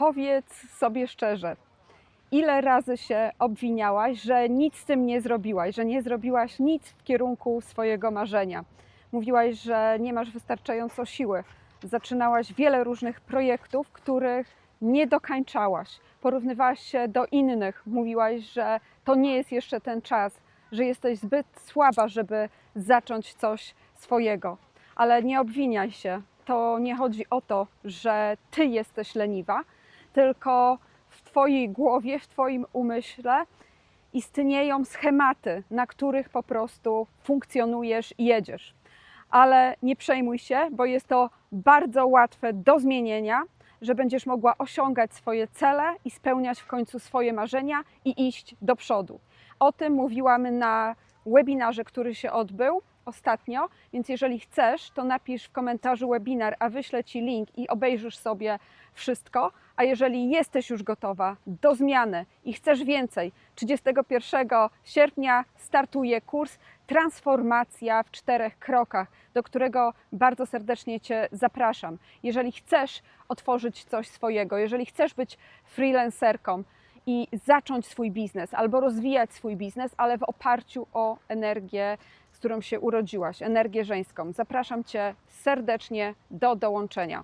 powiedz sobie szczerze, ile razy się obwiniałaś, że nic z tym nie zrobiłaś, że nie zrobiłaś nic w kierunku swojego marzenia. Mówiłaś, że nie masz wystarczająco siły. Zaczynałaś wiele różnych projektów, których nie dokańczałaś. Porównywałaś się do innych, mówiłaś, że to nie jest jeszcze ten czas, że jesteś zbyt słaba, żeby zacząć coś swojego. Ale nie obwiniaj się. To nie chodzi o to, że ty jesteś leniwa, tylko w twojej głowie, w twoim umyśle istnieją schematy, na których po prostu funkcjonujesz i jedziesz. Ale nie przejmuj się, bo jest to bardzo łatwe do zmienienia, że będziesz mogła osiągać swoje cele i spełniać w końcu swoje marzenia i iść do przodu. O tym mówiłam na webinarze, który się odbył ostatnio, więc jeżeli chcesz, to napisz w komentarzu webinar, a wyślę Ci link i obejrzysz sobie wszystko. A jeżeli jesteś już gotowa do zmiany i chcesz więcej, 31 sierpnia startuje kurs Transformacja w czterech krokach, do którego bardzo serdecznie Cię zapraszam. Jeżeli chcesz otworzyć coś swojego, jeżeli chcesz być freelancerką i zacząć swój biznes albo rozwijać swój biznes, ale w oparciu o energię, którą się urodziłaś, energię żeńską, zapraszam Cię serdecznie do dołączenia.